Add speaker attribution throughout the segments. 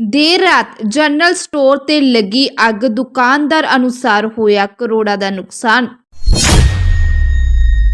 Speaker 1: ਦੇਰ ਰਾਤ general store ਤੇ ਲੱਗੀ ਅੱਗ ਦੁਕਾਨਦਾਰ ਅਨੁਸਾਰ ਹੋਇਆ ਕਰੋੜਾਂ ਦਾ ਨੁਕਸਾਨ।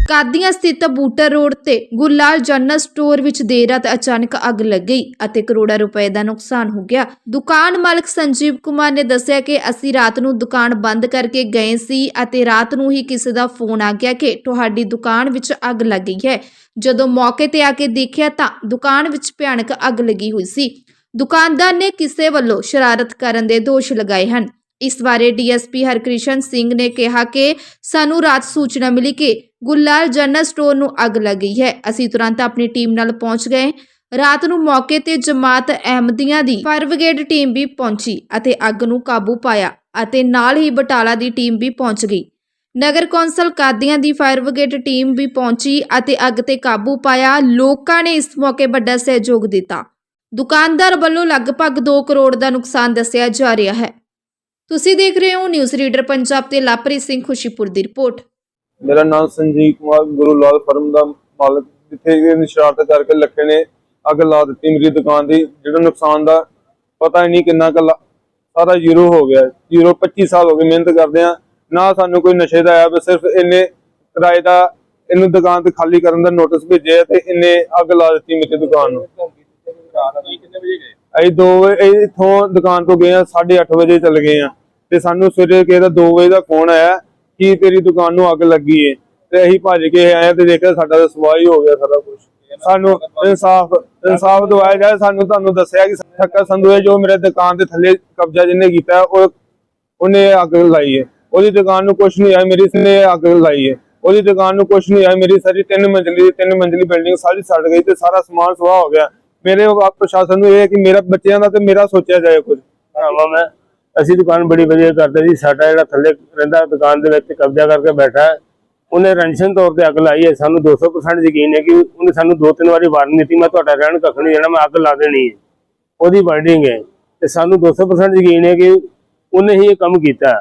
Speaker 1: ਕਾਦੀਆਂ ਸਥਿਤ ਬੂਟਰ ਰੋਡ ਤੇ ਗੁਰਲਾਲ ਜਨਰਲ ਸਟੋਰ ਵਿੱਚ ਦੇਰ ਰਾਤ ਅਚਾਨਕ ਅੱਗ ਲੱਗ ਗਈ ਅਤੇ ਕਰੋੜਾਂ ਰੁਪਏ ਦਾ ਨੁਕਸਾਨ ਹੋ ਗਿਆ। ਦੁਕਾਨ ਮਾਲਕ ਸੰਜੀਵ ਕੁਮਾਰ ਨੇ ਦੱਸਿਆ ਕਿ ਅਸੀਂ ਰਾਤ ਨੂੰ ਦੁਕਾਨ ਬੰਦ ਕਰਕੇ ਗਏ ਸੀ ਅਤੇ ਰਾਤ ਨੂੰ ਹੀ ਕਿਸੇ ਦਾ ਫੋਨ ਆ ਗਿਆ ਕਿ ਤੁਹਾਡੀ ਦੁਕਾਨ ਵਿੱਚ ਅੱਗ ਲੱਗ ਗਈ ਹੈ। ਜਦੋਂ ਮੌਕੇ ਤੇ ਆ ਕੇ ਦੇਖਿਆ ਤਾਂ ਦੁਕਾਨ ਵਿੱਚ ਭਿਆਨਕ ਅੱਗ ਲੱਗੀ ਹੋਈ ਸੀ। ਦੁਕਾਨਦਾਰ ਨੇ ਕਿਸੇ ਵੱਲੋਂ ਸ਼ਰਾਰਤ ਕਰਨ ਦੇ ਦੋਸ਼ ਲਗਾਏ ਹਨ। ਇਸ ਬਾਰੇ ਡੀਐਸਪੀ ਹਰਕ੍ਰਿਸ਼ਨ ਸਿੰਘ ਨੇ ਕਿਹਾ ਕਿ ਸਾਨੂੰ ਰਾਤ ਸੂਚਨਾ ਮਿਲੀ ਕਿ ਗੁੱਲਾਲ ਜਨਰਲ ਸਟੋਰ ਨੂੰ ਅੱਗ ਲੱਗੀ ਹੈ। ਅਸੀਂ ਤੁਰੰਤ ਆਪਣੀ ਟੀਮ ਨਾਲ ਪਹੁੰਚ ਗਏ। ਰਾਤ ਨੂੰ ਮੌਕੇ ਤੇ ਜਮਾਤ ਅਹਿਮਦੀਆਂ ਦੀ ਫਾਇਰ ਬ੍ਰਿਗੇਡ ਟੀਮ ਵੀ ਪਹੁੰਚੀ ਅਤੇ ਅੱਗ ਨੂੰ ਕਾਬੂ ਪਾਇਆ ਅਤੇ ਨਾਲ ਹੀ ਬਟਾਲਾ ਦੀ ਟੀਮ ਵੀ ਪਹੁੰਚ ਗਈ। ਨਗਰ ਕੌਂਸਲ ਕਾਦੀਆਂ ਦੀ ਫਾਇਰ ਬ੍ਰਿਗੇਡ ਟੀਮ ਵੀ ਪਹੁੰਚੀ ਅਤੇ ਅੱਗ ਤੇ ਕਾਬੂ ਪਾਇਆ। ਲੋਕਾਂ ਨੇ ਇਸ ਮੌਕੇ ਵੱਡਾ ਸਹਿਯੋਗ ਦਿੱਤਾ। ਦੁਕਾਨਦਾਰ ਵੱਲੋਂ ਲਗਭਗ 2 ਕਰੋੜ ਦਾ ਨੁਕਸਾਨ ਦੱਸਿਆ ਜਾ ਰਿਹਾ ਹੈ। ਤੁਸੀਂ ਦੇਖ ਰਹੇ ਹੋ ਨਿਊਜ਼ ਰੀਡਰ ਪੰਜਾਬ ਤੇ ਲਾਪਰੀ ਸਿੰਘ ਖੁਸ਼ੀਪੁਰ ਦੀ ਰਿਪੋਰਟ।
Speaker 2: ਮੇਰਾ ਨਾਮ ਸੰਜੀਵ ਕੁਮਾਰ, ਗੁਰੂ ਲਾਲ ਫਰਮ ਦਾ ਮਾਲਕ। ਜਿੱਥੇ ਇਹ ਸ਼ਰਾਰਤ ਕਰਕੇ ਲੱਖੇ ਨੇ ਅੱਗ ਲਾ ਦਿੱਤੀ ਮੇਰੀ ਦੁਕਾਨ ਦੀ। ਜਿਹੜਾ ਨੁਕਸਾਨ ਦਾ ਪਤਾ ਹੀ ਨਹੀਂ ਕਿੰਨਾ ਕੁ ਸਾਰਾ ਜ਼ੀਰੋ ਹੋ ਗਿਆ। ਜ਼ੀਰੋ 25 ਸਾਲ ਹੋ ਗਏ ਮਿਹਨਤ ਕਰਦੇ ਆ। ਨਾ ਸਾਨੂੰ ਕੋਈ ਨਸ਼ੇ ਦਾ ਆਇਆ ਸਿਰਫ ਇਹਨੇ ਕਿਰਾਏ ਦਾ ਇਹਨੂੰ ਦੁਕਾਨ ਤੇ ਖਾਲੀ ਕਰਨ ਦਾ ਨੋਟਿਸ ਭੇਜਿਆ ਤੇ ਇਹਨੇ ਅੱਗ ਲਾ ਦਿੱਤੀ ਮੇਰੀ ਦੁਕਾਨ ਨੂੰ। ਅਸੀਂ 2 ਵਜੇ ਇਥੋਂ ਦੁਕਾਨ ਤੋਂ ਗਏ ਆ 8:30 ਵਜੇ ਚੱਲ ਗਏ ਆ। ਤੇ ਸਾਨੂੰ ਸਵੇਰੇ ਕਿਸੇ ਦਾ 2 ਵਜੇ ਦਾ ਫੋਨ ਆਇਆ ਕਿ ਤੇਰੀ ਦੁਕਾਨ ਨੂੰ ਅੱਗ ਲੱਗੀ ਏ। ਤੇ ਅਸੀਂ ਭੱਜ ਕੇ ਆਏ ਤੇ ਦੇਖਿਆ ਸਾਡਾ ਤਾਂ ਸਵਾਹ ਹੀ ਹੋ ਗਿਆ ਸਾਰਾ ਕੁਝ ਸਾਨੂੰ ਇਨਸਾਫ ਇਨਸਾਫ ਦਵਾਇਆ ਜਾਏ, ਸਾਨੂੰ ਤੁਹਾਨੂੰ ਦੱਸਿਆ ਕਿ ਠੱਕਾ ਸੰਧੂ ਹੈ ਜੋ ਮੇਰੇ ਦੁਕਾਨ ਦੇ ਥੱਲੇ ਕਬਜ਼ਾ ਜਿਹਨੇ ਕੀਤਾ ਉਹ ਉਹਨੇ ਅੱਗ ਲਾਈ ਹੈ ਉਹਦੀ ਦੁਕਾਨ ਨੂੰ ਕੁਝ ਨਹੀਂ ਆਇਆ, ਮੇਰੀ ਨੇ ਅੱਗ ਲਾਈ ਹੈ ਉਹਦੀ ਦੁਕਾਨ ਨੂੰ ਕੁਝ ਨਹੀਂ ਆਇਆ, ਮੇਰੀ ਸਾਰੀ ਤਿੰਨ ਮੰਜ਼ਲੀ ਤਿੰਨ ਮੰਜ਼ਲੀ ਬਿਲਡਿੰਗ ਸਾਰੀ ਸੜ ਗਈ ਤੇ ਸਾਰਾ ਸਮਾਨ ਸਵਾਹ ਹੋ ਗਿਆ। ਮੇਰੇ ਪ੍ਰਸ਼ਾਸਨ ਨੂੰ ਇਹ ਹੈ ਕਿ ਮੇਰਾ ਬੱਚਿਆਂ ਦਾ ਤੇ ਮੇਰਾ ਸੋਚਿਆ ਜਾਏ ਕੁਝ।
Speaker 3: ਭਰਾਵਾ ਮੈਂ ਅਸੀਂ ਦੁਕਾਨ ਬੜੀ ਵਧੀਆ ਕਰਦੇ ਜੀ ਸਾਡਾ ਜਿਹੜਾ ਥੱਲੇ ਰਹਿੰਦਾ ਦੁਕਾਨ ਦੇ ਵਿੱਚ ਕਬਜ਼ਾ ਕਰਕੇ ਬੈਠਾ ਉਹਨੇ ਰੈਂਸ਼ਨ ਤੌਰ ਤੇ ਅੱਗ ਲਾਈ ਹੈ। ਸਾਨੂੰ 200% ਯਕੀਨ ਹੈ ਕਿ ਉਹਨੇ ਸਾਨੂੰ ਦੋ ਤਿੰਨ ਵਾਰੀ ਵਾਰਨਿੰਗ ਦਿੱਤੀ ਮੈਂ ਤੁਹਾਡਾ ਰਹਿਣ ਕੱਖ ਨਹੀਂ ਦੇਣਾ ਮੈਂ ਅੱਗ ਲਾ ਦੇਣੀ ਹੈ। ਉਹਦੀ ਵਾਰਨਿੰਗ ਹੈ। ਤੇ ਸਾਨੂੰ 200% ਯਕੀਨ ਹੈ ਕਿ ਉਹਨੇ ਹੀ ਇਹ ਕੰਮ ਕੀਤਾ।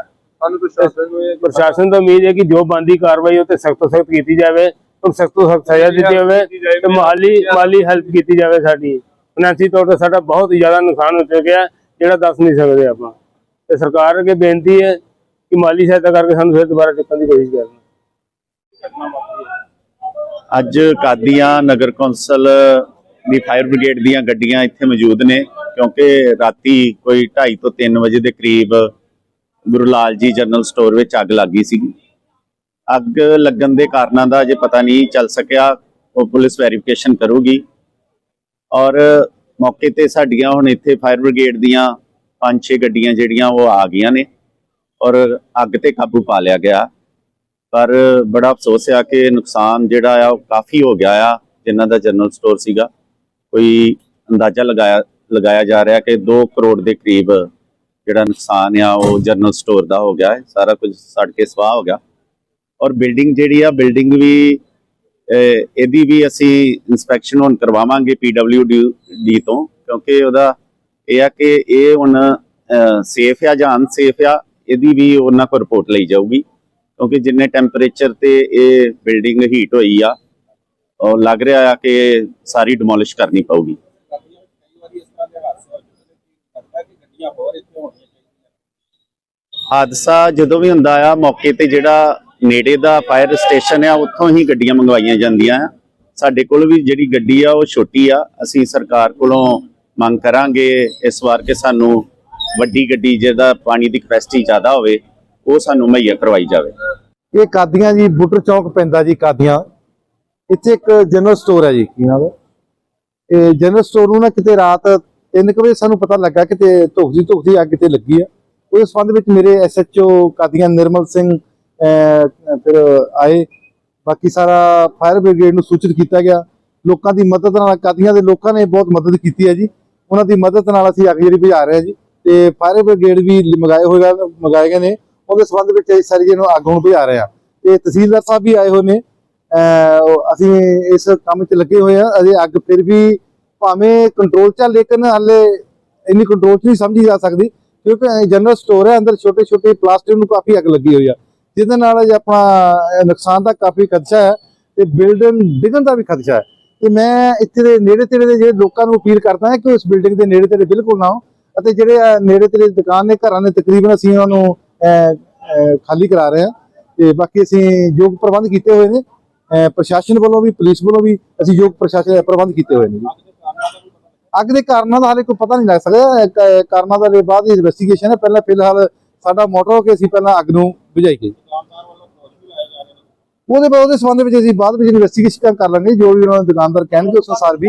Speaker 2: ਸਾਨੂੰ ਪ੍ਰਸ਼ਾਸਨ ਨੂੰ
Speaker 3: ਪ੍ਰਸ਼ਾਸਨ ਤੋਂ ਉਮੀਦ ਹੈ ਕਿ ਜੋ ਬੰਦੀ ਕਾਰਵਾਈ ਉਹ ਤੇ ਸਖਤ ਸਖਤ ਕੀਤੀ ਜਾਵੇ। ਸਖਤ ਤੋਂ ਸਖਤ ਸਜ਼ਾ ਦਿੱਤੀ ਜਾਵੇ ਤੇ ਮਾਲੀ ਮਾਲੀ ਹੈਲਪ ਕੀਤੀ ਜਾਵੇ ਸਾਡੀ। ਫਾਈਨੈਂਸੀ ਤੌਰ ਤੇ ਸਾਡਾ ਬਹੁਤ ਜ਼ਿਆਦਾ ਨੁਕਸਾਨ ਹੋ ਚੁੱਕਿਆ ਜਿਹੜਾ ਦੱਸ ਨਹੀਂ ਸਕਦੇ ਆਪਾਂ। ਤੇ ਸਰਕਾਰ ਅੱਗੇ ਬੇਨਤੀ ਹੈ ਕਿ ਮਾਲੀ ਸਹਾਇਤਾ ਕਰਕੇ ਸਾਨੂੰ ਫਿਰ ਦੁਬਾਰਾ ਚੁੱਕਣ ਦੀ ਕੋਸ਼ਿਸ਼ ਕਰਨ।
Speaker 4: ਅੱਜ ਕਾਦੀਆਂ ਨਗਰ ਕੌਂਸਲ ਦੀ ਫਾਇਰ ਬ੍ਰਿਗੇਡ ਦੀਆਂ ਗੱਡੀਆਂ ਇੱਥੇ ਮੌਜੂਦ ਨੇ ਕਿਉਂਕਿ ਰਾਤੀ ਕੋਈ 2:30 ਤੋਂ 3 ਵਜੇ ਦੇ ਕਰੀਬ ਗੁਰੂ ਲਾਲ ਜੀ ਜਨਰਲ ਸਟੋਰ ਵਿੱਚ ਅੱਗ ਲੱਗੀ ਸੀ ਅੱਗ ਲੱਗਣ ਦੇ ਕਾਰਨਾਂ ਦਾ ਅਜੇ ਪਤਾ ਨਹੀਂ ਚੱਲ ਸਕਿਆ। ਉਹ ਪੁਲਿਸ ਵੈਰੀਫਿਕੇਸ਼ਨ ਕਰੂਗੀ। ਔਰ ਮੌਕੇ ਤੇ ਸਾਡੀਆਂ ਹੁਣ ਇੱਥੇ ਫਾਇਰ ਬ੍ਰਿਗੇਡ ਦੀਆਂ 5-6 ਗੱਡੀਆਂ ਜਿਹੜੀਆਂ ਉਹ ਆ ਗਈਆਂ ਨੇ ਔਰ ਅੱਗ ਤੇ ਕਾਬੂ ਪਾ ਲਿਆ ਗਿਆ। ਪਰ ਬੜਾ ਅਫਸੋਸ ਆ ਕਿ ਨੁਕਸਾਨ ਜਿਹੜਾ ਆ ਉਹ ਕਾਫੀ ਹੋ ਗਿਆ ਆ, ਜਿਨ੍ਹਾਂ ਦਾ ਜਨਰਲ ਸਟੋਰ ਸੀਗਾ। ਕੋਈ ਅੰਦਾਜ਼ਾ ਲਗਾਇਆ ਲਗਾਇਆ ਜਾ ਰਿਹਾ ਕਿ 2 ਕਰੋੜ ਦੇ ਕਰੀਬ ਜਿਹੜਾ ਨੁਕਸਾਨ ਆ ਉਹ ਜਨਰਲ ਸਟੋਰ ਦਾ ਹੋ ਗਿਆ ਹੈ। ਸਾਰਾ ਕੁਝ ਸੜ ਕੇ ਸਵਾਹ ਹੋ ਗਿਆ। ਔਰ ਬਿਲਡਿੰਗ ਜਿਹੜੀ ਆ ਬਿਲਡਿੰਗ ਵੀ ਇਹਦੀ ਵੀ ਅਸੀਂ ਇਨਸਪੈਕਸ਼ਨ ਹੁਣ ਕਰਵਾਵਾਂਗੇ ਡੀ ਤੋਂ, ਕਿਉਂਕਿ ਉਹਦਾ ਇਹ ਆ ਕਿ ਇਹ ਹੁਣ ਸੇਫ ਆ ਜਾਂ ਅਨਸੇਫ ਆ, ਇਹਦੀ ਵੀ ਉਹਨਾਂ ਕੋਲ ਰਿਪੋਰਟ ਲਈ ਜਾਊਗੀ, ਕਿਉਂਕਿ ਜਿੰਨੇ ਟੈਂਪਰੇਚਰ ਤੇ ਇਹ ਬਿਲਡਿੰਗ ਹੀਟ ਹੋਈ ਆ ਔਰ ਲੱਗ ਰਿਹਾ ਆ ਕਿ ਸਾਰੀ ਡਿਮੋਲਿਸ਼ ਕਰਨੀ ਪਊਗੀ। ਹਾਦਸਾ ਜਦੋਂ ਵੀ ਹੁੰਦਾ ਆ, ਮੌਕੇ ਤੇ ਜਿਹੜਾ ਨੇੜੇ ਦਾ ਫਾਇਰ ਸਟੇਸ਼ਨ ਆ, ਉੱਥੋਂ ਹੀ ਗੱਡੀਆਂ ਮੰਗਵਾਈਆਂ ਜਾਂਦੀਆਂ ਆ। ਸਾਡੇ ਕੋਲ ਵੀ ਜਿਹੜੀ ਗੱਡੀ ਆ, ਉਹ ਛੋਟੀ ਆ। ਅਸੀਂ ਸਰਕਾਰ ਕੋਲੋਂ ਮੰਗ ਕਰਾਂਗੇ ਇਸ ਵਾਰ ਕਿ ਸਾਨੂੰ ਵੱਡੀ ਗੱਡੀ ਜਿਹਦਾ ਪਾਣੀ ਦੀ ਕਪੈਸਿਟੀ ਜ਼ਿਆਦਾ ਹੋਵੇ, ਉਹ ਸਾਨੂੰ ਮੁਹੱਈਆ ਕਰਵਾਈ ਜਾਵੇ।
Speaker 5: ਇਹ ਕਾਦੀਆਂ ਜੀ? ਬੁੱਟਰ ਚੌਕ ਪੈਂਦਾ ਜੀ ਕਾਦੀਆਂ। ਇੱਥੇ ਇੱਕ ਜਨਰਲ ਸਟੋਰ ਹੈ ਜੀ, ਕੀ ਨਾਮ ਇਹ ਜਨਰਲ ਸਟੋਰ ਨੂੰ ਨਾ ਕਿਤੇ ਰਾਤ 3 ਵਜੇ ਸਾਨੂੰ ਪਤਾ ਲੱਗਾ ਕਿ ਧੁਖਦੀ ਧੁਖਦੀ ਅੱਗ ਤੇ ਲੱਗੀ ਆ। ਉਸ ਸੰਬੰਧ ਵਿੱਚ ਮੇਰੇ ਐਸਐਚਓ ਕਾਦੀਆਂ ਨਿਰਮਲ ਸਿੰਘ ਫਿਰ ਆਏ। ਬਾਕੀ ਸਾਰਾ ਫਾਇਰ ਬ੍ਰਿਗੇਡ ਨੂੰ ਸੂਚਿਤ ਕੀਤਾ ਗਿਆ। ਲੋਕਾਂ ਦੀ ਮਦਦ ਨਾਲ ਕਾਦੀਆਂ ਦੇ ਲੋਕਾਂ ਨੇ ਬਹੁਤ ਮਦਦ ਕੀਤੀ ਹੈ ਜੀ। ਉਹਨਾਂ ਦੀ ਮਦਦ ਨਾਲ ਅਸੀਂ ਅੱਗ ਜਿਹੜੀ ਬੁਝਾ ਰਹੇ ਹਾਂ ਜੀ। ਤੇ ਫਾਇਰ ਬ੍ਰਿਗੇਡ ਵੀ ਮਗਾਏ ਹੋਏ ਗਾ- ਗਏ ਨੇ। ਉਹਦੇ ਸੰਬੰਧ ਵਿੱਚ ਅਸੀਂ ਸਾਰੀ ਜਿਹਨੂੰ ਅੱਗ ਹੁਣ ਬੁਝਾ ਰਹੇ ਹਾਂ। ਤੇ ਤਹਿਸੀਲਦਾਰ ਸਾਹਿਬ ਵੀ ਆਏ ਹੋਏ ਨੇ। ਅਸੀਂ ਇਸ ਕੰਮ 'ਚ ਲੱਗੇ ਹੋਏ ਆ ਅਜੇ ਅੱਗ ਫਿਰ ਵੀ ਭਾਵੇਂ ਕੰਟਰੋਲ 'ਚ ਆ, ਲੇਕਿਨ ਹਾਲੇ ਇੰਨੀ ਕੰਟਰੋਲ 'ਚ ਨਹੀਂ ਸਮਝੀ ਜਾ ਸਕਦੀ। ਕਿਉਂਕਿ ਜਨਰਲ ਸਟੋਰ ਹੈ, ਅੰਦਰ ਛੋਟੇ ਛੋਟੇ ਪਲਾਸਟਿਕ ਨੂੰ ਕਾਫੀ ਅੱਗ ਲੱਗੀ ਹੋਈ ਆ। ਜਿਹਦੇ ਨਾਲ ਜੇ ਆਪਣਾ ਨੁਕਸਾਨ ਦਾ ਕਾਫੀ ਖਦਸ਼ਾ ਹੈ ਤੇ ਬਿਲਡਿੰਗ ਡਿੱਗਣ ਦਾ ਵੀ ਖਦਸ਼ਾ ਹੈ। ਤੇ ਮੈਂ ਇੱਥੇ ਦੇ ਨੇੜੇ ਤੇੜੇ ਦੇ ਜਿਹੜੇ ਲੋਕਾਂ ਨੂੰ ਅਪੀਲ ਕਰਦਾ ਹਾਂ ਕਿ ਉਸ ਬਿਲਡਿੰਗ ਦੇ ਨੇੜੇ ਤੇੜੇ ਬਿਲਕੁਲ ਨਾ ਆਓ ਅਤੇ ਜਿਹੜੇ ਨੇੜੇ ਤੇੜੇ ਦੁਕਾਨ ਨੇ, ਘਰਾਂ ਨੇ, ਤਕਰੀਬਨ ਅਸੀਂ ਉਹਨਾਂ ਨੂੰ ਖਾਲੀ ਕਰਾ ਰਹੇ ਹਾਂ। ਤੇ ਬਾਕੀ ਅਸੀਂ ਯੋਗ ਪ੍ਰਬੰਧ ਕੀਤੇ ਹੋਏ ਨੇ। ਪ੍ਰਸ਼ਾਸਨ ਵੱਲੋਂ ਵੀ, ਪੁਲਿਸ ਵੱਲੋਂ ਵੀ ਅਸੀਂ ਯੋਗ ਪ੍ਰਸ਼ਾਸਨ ਪ੍ਰਬੰਧ ਕੀਤੇ ਹੋਏ ਨੇ ਅੱਗ ਦੇ ਕਾਰਨਾਂ ਦਾ ਹਾਲੇ ਕੋਈ ਪਤਾ ਨਹੀਂ ਲੱਗ ਸਕਦਾ। ਕਾਰਨਾਂ ਦਾ ਬਾਅਦ ਇਨਵੈਸਟੀਗੇਸ਼ਨ ਹੈ। ਪਹਿਲਾਂ ਫਿਲਹਾਲ ਸਾਡਾ ਮੋਟਰ ਹੋ ਕੇ ਅਸੀਂ ਪਹਿਲਾਂ ਅੱਗ ਨੂੰ ਬੁਝਾਈਏ ਉਹਦੇ ਬਾਅਦ ਉਹਦੇ ਸੰਬੰਧ ਵਿੱਚ ਅਸੀਂ ਬਾਅਦ ਵਿੱਚ ਇਨਵੈਸਟੀਗੇਸ਼ਨ ਕਰ ਲਾਂਗੇ ਜੋ ਵੀ ਉਹਨਾਂ ਦੇ ਦੁਕਾਨਦਾਰ ਕਹਿਣਗੇ, ਉਸ ਅਨੁਸਾਰ ਵੀ